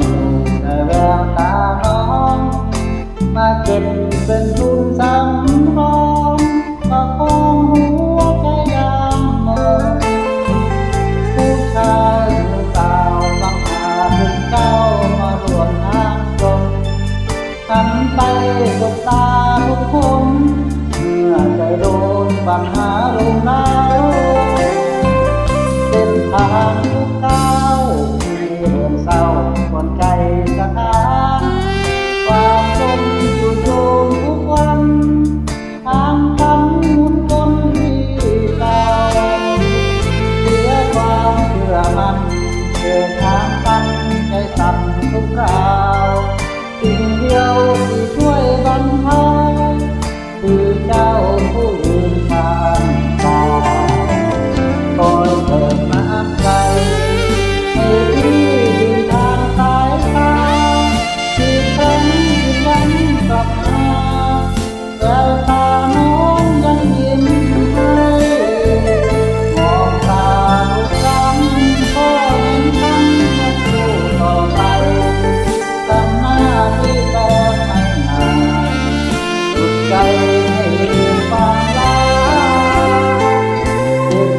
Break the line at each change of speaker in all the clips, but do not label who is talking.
อยู่ในแววตาน้อง มาเก็บเป็นทุนสำรองปรคองหัวใจยามมองผู้ชายหรือสาวลงหาถึงเข้ามาร่วมทางตรงหันไปสบตาทุกคนเมื่อใจโดนปัญหาลงหน้า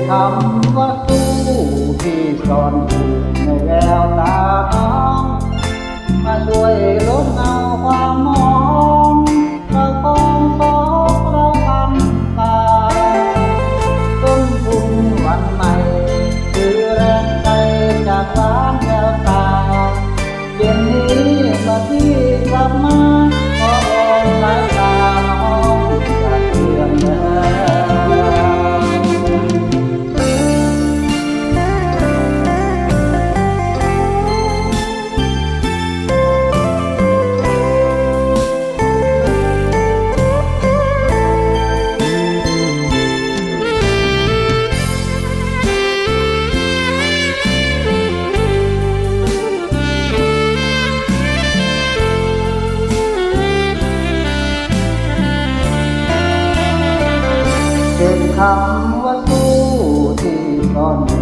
คำว่าสู้ที่ซ่อนอยู่ในแววตาน้องมาช่วยลดน้ คำว่าสู้ที่ตอน